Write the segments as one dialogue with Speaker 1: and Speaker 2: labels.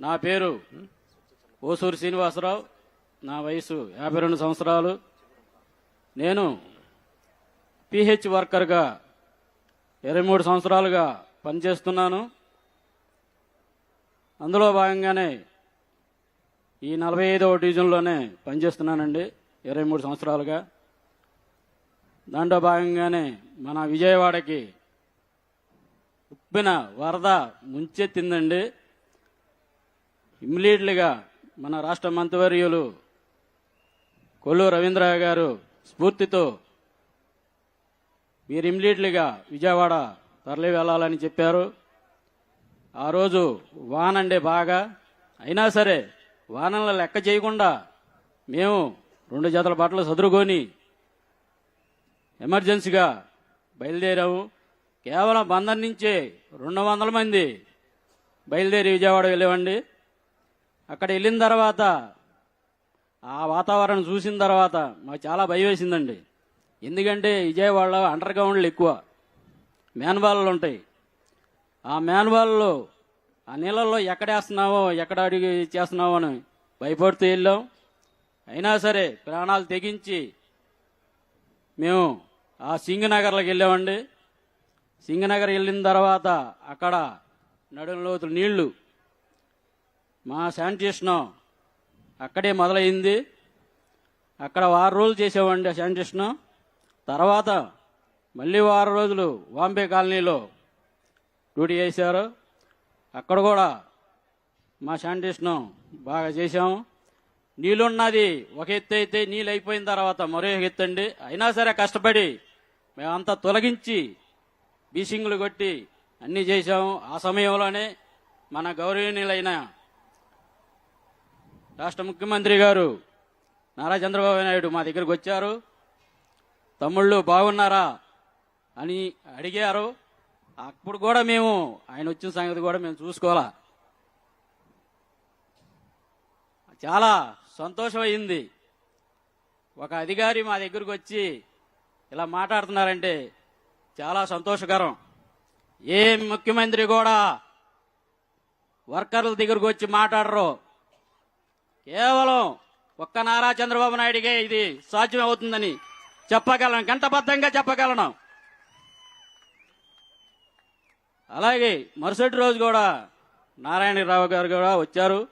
Speaker 1: నా పేరు ఓసూరి శ్రీనివాసరావు. నా వయసు యాభై రెండు సంవత్సరాలు. నేను పిహెచ్ వర్కర్గా ఇరవై మూడు సంవత్సరాలుగా పనిచేస్తున్నాను. అందులో భాగంగానే ఈ నలభై ఐదవ డివిజన్లోనే పనిచేస్తున్నానండి ఇరవై మూడు సంవత్సరాలుగా. దాంట్లో భాగంగానే మన విజయవాడకి ఉప్పిన వరద ముంచెత్తిందండి. ఇమ్మీడియట్లీగా మన రాష్ట్ర మంత్రివర్యులు కొల్లు రవీంద్ర గారు స్ఫూర్తితో మీరు ఇమ్మీడియట్లీగా విజయవాడ తరలి వెళ్ళాలని చెప్పారు. ఆ రోజు వానండే బాగా. అయినా సరే వానల లెక్క చేయకుండా మేము రెండు జతల బట్టలు సదురుకొని ఎమర్జెన్సీగా బయలుదేరాము. కేవలం బందర్ నుంచే రెండు వందల మంది బయలుదేరి విజయవాడ వెళ్ళేవండి. అక్కడ వెళ్ళిన తర్వాత ఆ వాతావరణం చూసిన తర్వాత మాకు చాలా భయం వేసిందండి. ఎందుకంటే విజయవాడలో అండర్ గ్రౌండ్లు ఎక్కువ. మేనబాళ్ళు ఉంటాయి. ఆ మేనబాల్లో ఆ నీళ్ళల్లో ఎక్కడ వేస్తున్నావో ఎక్కడ అడిగి చేస్తున్నావో అని భయపడుతూ వెళ్ళాం. అయినా సరే ప్రాణాలు తెగించి మేము ఆ సింగనగర్లోకి వెళ్ళామండి. సింగనగర్ వెళ్ళిన తర్వాత అక్కడ నడుములోతులు నీళ్ళు మా శానిటేషన్ అక్కడే మొదలైంది. అక్కడ వారం రోజులు చేసామండి ఆ శానిటేషన్. తర్వాత మళ్ళీ వారం రోజులు వాంబే కాలనీలో డ్యూటీ చేశారు. అక్కడ కూడా మా శానిటేషన్ బాగా చేశాము. నీళ్ళున్నది ఒక ఎత్తు అయితే నీళ్ళు అయిపోయిన తర్వాత మరో ఎత్తు అండి అయినా సరే కష్టపడి మేమంతా తొలగించి బీసింగులు కొట్టి అన్నీ చేశాము. ఆ సమయంలోనే మన గౌరవనీయులైన రాష్ట్ర ముఖ్యమంత్రి గారు నారా చంద్రబాబు నాయుడు మా దగ్గరకు వచ్చారు. తమ్ముళ్ళు బాగున్నారా అని అడిగారు. అప్పుడు కూడా మేము ఆయన వచ్చిన సంగతి కూడా మేము చూసుకోవాలా. చాలా సంతోషం అయింది ఒక అధికారి మా దగ్గరకు వచ్చి ఇలా మాట్లాడుతున్నారంటే చాలా సంతోషకరం. ఏ ముఖ్యమంత్రి కూడా వర్కర్ల దగ్గరకు వచ్చి మాట్లాడరు. కేవలం ఒక్క నారా చంద్రబాబు నాయుడికే ఇది సాధ్యం అవుతుందని చెప్పగలను గంటబద్ధంగా చెప్పగలను. అలాగే మరుసటి రోజు కూడా నారాయణరావు గారు కూడా వచ్చారు.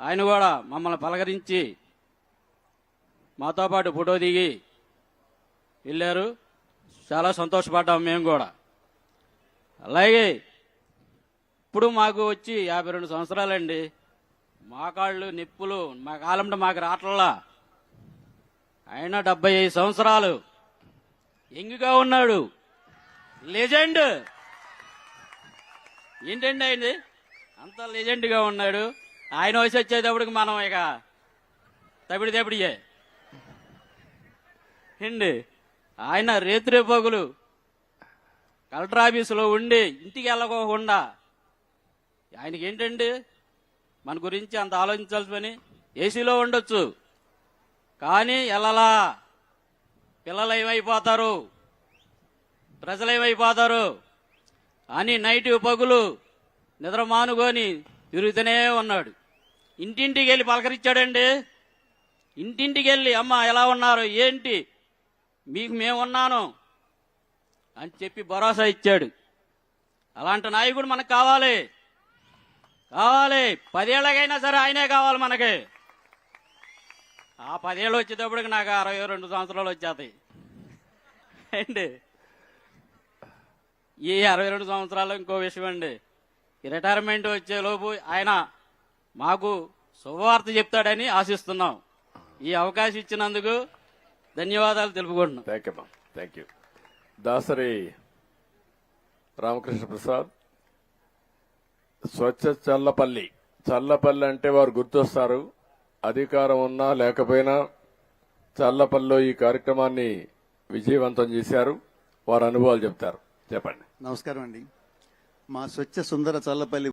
Speaker 1: ఆయన కూడా మమ్మల్ని పలకరించి మాతో పాటు ఫోటో దిగి వెళ్ళారు. చాలా సంతోషపడ్డాం మేము కూడా. అలాగే ఇప్పుడు మాకు వచ్చి యాభై రెండు సంవత్సరాలండి. మోకాళ్ళు నిప్పులు మా కాలంలో మాకు రాట్లలా. ఆయన డెబ్బై ఐదు సంవత్సరాలు ఎంగుగా ఉన్నాడు. లెజెండ్. ఏంటండి ఆయన అంత లెజెండ్గా ఉన్నాడు. ఆయన వయసు వచ్చేటప్పటికి మనం ఇక తపిడి తపిడియే అండి ఆయన రేత్రి పగులు కలెక్టర్ ఆఫీసులో ఉండి ఇంటికి వెళ్ళకోకుండా. ఆయనకి ఏంటండి? మన గురించి అంత ఆలోచించాల్సి పని ఏసీలో ఉండొచ్చు. కానీ ఎల్లలా పిల్లలు ఏమైపోతారు? ప్రజలు ఏమైపోతారు? అని నైట్ పగులు నిద్ర మానుకొని తిరుగుతూనే ఉన్నాడు. ఇంటింటికి వెళ్ళి పలకరించాడండి. ఇంటింటికి వెళ్ళి అమ్మ ఎలా ఉన్నారు? ఏంటి? మీకు మేమున్నాను అని చెప్పి భరోసా ఇచ్చాడు. అలాంటి నాయకుడు మనకు కావాలి. కావాలి. పదేళ్ళకైనా సరే ఆయనే కావాలి మనకి. ఆ పదేళ్ళు వచ్చేటప్పటికి నాకు అరవై రెండు సంవత్సరాలు వచ్చేస్తాయి. అండి ఈ అరవై రెండు సంవత్సరాలు ఇంకో విషయం అండి. రిటైర్మెంట్ వచ్చేలోపు ఆయన మాకు శుభవార్త చెప్తాడని ఆశిస్తున్నాం. ఈ అవకాశం ఇచ్చినందుకు ధన్యవాదాలు తెలుపుకుంటున్నాం.
Speaker 2: Thank you thank you Dasari Ramakrishna Prasad. Swachha Challapalli. Challapalli అంటే వారు గుర్తొస్తారు. అధికారం ఉన్నా లేకపోయినా చల్లపల్లిలో ఈ కార్యక్రమాన్ని విజయవంతం చేశారు. వారి అనుభవాలు చెప్తారు. చెప్పండి.
Speaker 3: నమస్కారం అండి. మా స్వచ్ఛ సుందర చల్లపల్లి